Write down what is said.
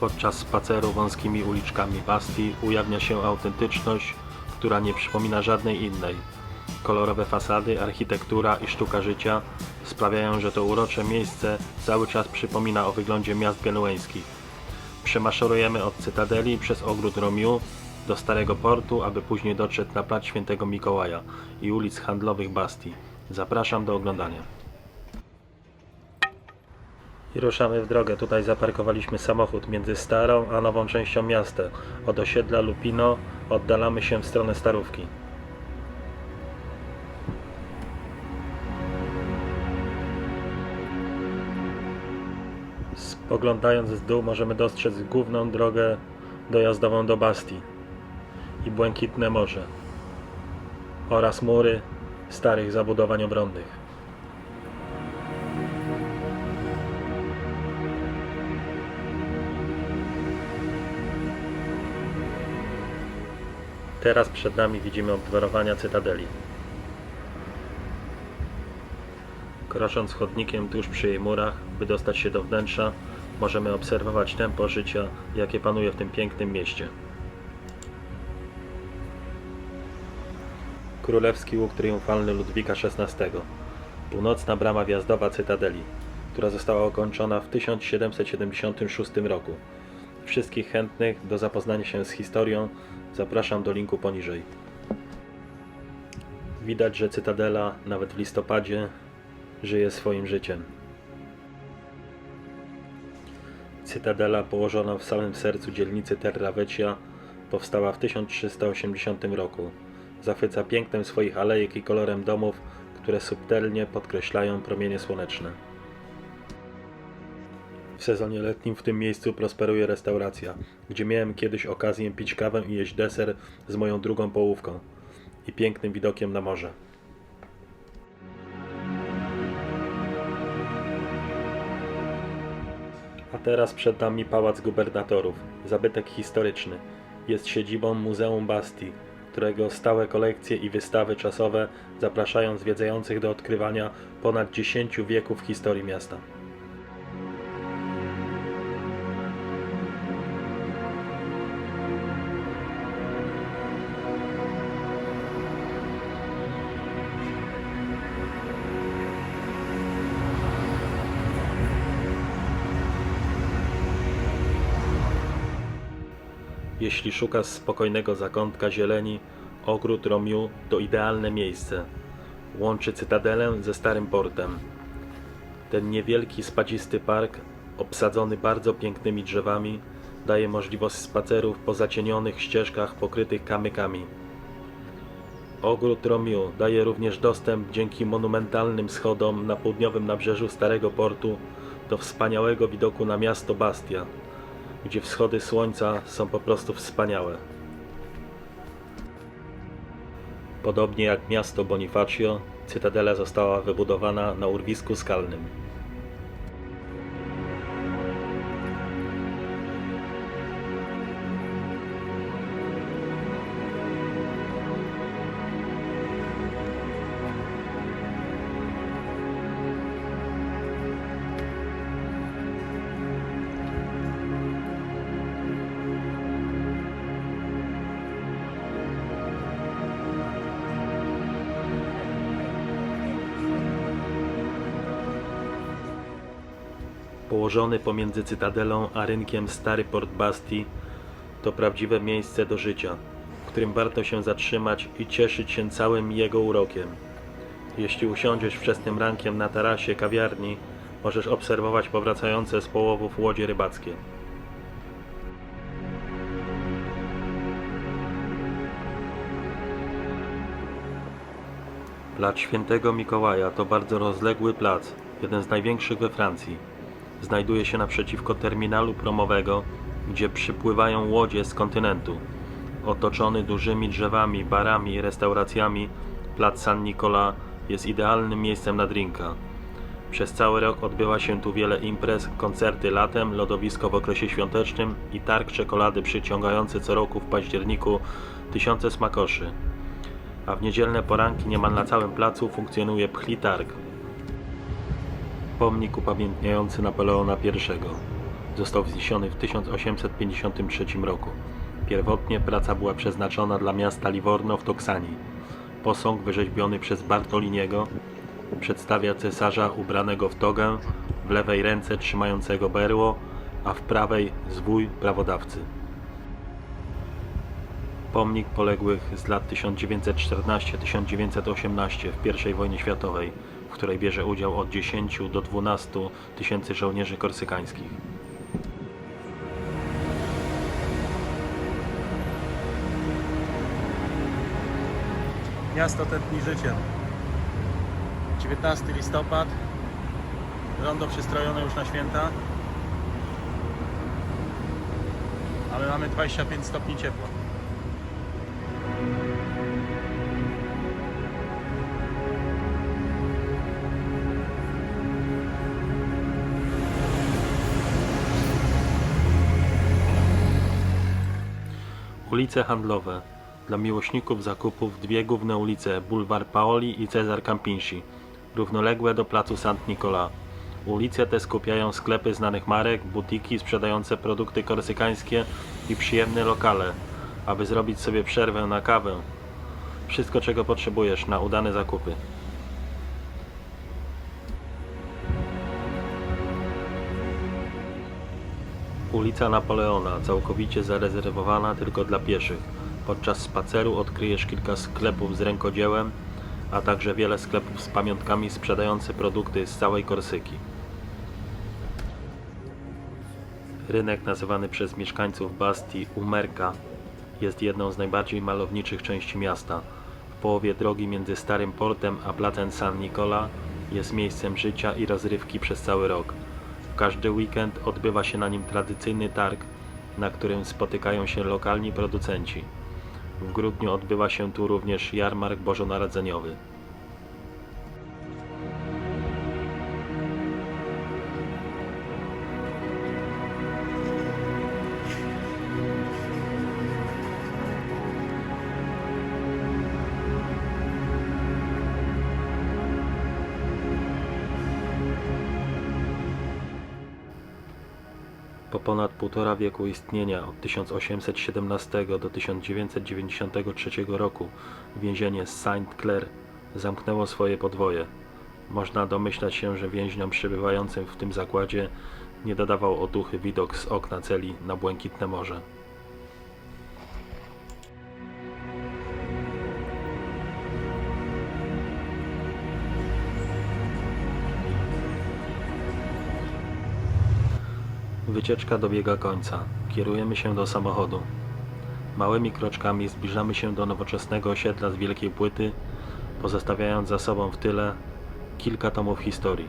Podczas spaceru wąskimi uliczkami Bastii ujawnia się autentyczność, która nie przypomina żadnej innej. Kolorowe fasady, architektura i sztuka życia sprawiają, że to urocze miejsce cały czas przypomina o wyglądzie miast genueńskich. Przemaszerujemy od Cytadeli przez ogród Romiu do Starego Portu, aby później dotrzeć na plac Świętego Mikołaja i ulic handlowych Bastii. Zapraszam do oglądania. I ruszamy w drogę. Tutaj zaparkowaliśmy samochód między starą a nową częścią miasta. Od osiedla Lupino oddalamy się w stronę Starówki. Spoglądając z dół możemy dostrzec główną drogę dojazdową do Bastii i błękitne morze oraz mury starych zabudowań obronnych. Teraz przed nami widzimy obwarowania Cytadeli. Krosząc chodnikiem tuż przy jej murach, by dostać się do wnętrza, możemy obserwować tempo życia, jakie panuje w tym pięknym mieście. Królewski łuk triumfalny Ludwika XVI. Północna brama wjazdowa Cytadeli, która została ukończona w 1776 roku. Wszystkich chętnych do zapoznania się z historią zapraszam do linku poniżej. Widać, że Cytadela nawet w listopadzie żyje swoim życiem. Cytadela położona w samym sercu dzielnicy Terra Vecchia powstała w 1380 roku. Zachwyca pięknem swoich alejek i kolorem domów, które subtelnie podkreślają promienie słoneczne. W sezonie letnim w tym miejscu prosperuje restauracja, gdzie miałem kiedyś okazję pić kawę i jeść deser z moją drugą połówką i pięknym widokiem na morze. A teraz przed nami Pałac Gubernatorów, zabytek historyczny. Jest siedzibą Muzeum Bastii, którego stałe kolekcje i wystawy czasowe zapraszają zwiedzających do odkrywania ponad 10 wieków historii miasta. Jeśli szukasz spokojnego zakątka zieleni, ogród Romiu to idealne miejsce. Łączy cytadelę ze starym portem. Ten niewielki, spadzisty park, obsadzony bardzo pięknymi drzewami, daje możliwość spacerów po zacienionych ścieżkach pokrytych kamykami. Ogród Romiu daje również dostęp dzięki monumentalnym schodom na południowym nabrzeżu Starego Portu do wspaniałego widoku na miasto Bastia gdzie wschody słońca są po prostu wspaniałe. Podobnie jak miasto Bonifacio, cytadela została wybudowana na urwisku skalnym. Położony pomiędzy cytadelą a rynkiem Stary Port Bastii to prawdziwe miejsce do życia, w którym warto się zatrzymać i cieszyć się całym jego urokiem. Jeśli usiądziesz wczesnym rankiem na tarasie kawiarni, możesz obserwować powracające z połowów łodzie rybackie. Plac Świętego Mikołaja to bardzo rozległy plac, jeden z największych we Francji. Znajduje się naprzeciwko terminalu promowego, gdzie przypływają łodzie z kontynentu. Otoczony dużymi drzewami, barami i restauracjami, plac San Nicola jest idealnym miejscem na drinka. Przez cały rok odbywa się tu wiele imprez, koncerty latem, lodowisko w okresie świątecznym i targ czekolady przyciągający co roku w październiku tysiące smakoszy. A w niedzielne poranki niemal na całym placu funkcjonuje pchli targ, pomnik upamiętniający Napoleona I. został wzniesiony w 1853 roku. Pierwotnie praca była przeznaczona dla miasta Livorno w Toksanii. Posąg wyrzeźbiony przez Bartoliniego przedstawia cesarza ubranego w togę, w lewej ręce trzymającego berło, a w prawej zwój prawodawcy. Pomnik poległych z lat 1914-1918 w I wojnie światowej, w której bierze udział od 10 do 12 tysięcy żołnierzy korsykańskich. Miasto tętni życiem. 19 listopad. Rondo przystrojone już na święta. A my mamy 25 stopni ciepła. Ulice handlowe. Dla miłośników zakupów dwie główne ulice Bulwar Paoli i Cezar Campinsi, równoległe do placu Sant Nicola. Ulice te skupiają sklepy znanych marek, butiki sprzedające produkty korsykańskie i przyjemne lokale, aby zrobić sobie przerwę na kawę. Wszystko czego potrzebujesz na udane zakupy. Ulica Napoleona, całkowicie zarezerwowana tylko dla pieszych. Podczas spaceru odkryjesz kilka sklepów z rękodziełem, a także wiele sklepów z pamiątkami sprzedające produkty z całej Korsyki. Rynek nazywany przez mieszkańców Bastii Umerka jest jedną z najbardziej malowniczych części miasta. W połowie drogi między Starym Portem a placem San Nicola jest miejscem życia i rozrywki przez cały rok. Każdy weekend odbywa się na nim tradycyjny targ, na którym spotykają się lokalni producenci. W grudniu odbywa się tu również jarmark bożonarodzeniowy. Ponad półtora wieku istnienia od 1817 do 1993 roku więzienie Saint Clair zamknęło swoje podwoje. Można domyślać się, że więźniom przebywającym w tym zakładzie nie dodawał otuchy widok z okna celi na błękitne morze. Wycieczka dobiega końca. Kierujemy się do samochodu. Małymi kroczkami zbliżamy się do nowoczesnego osiedla z wielkiej płyty, pozostawiając za sobą w tyle kilka tomów historii.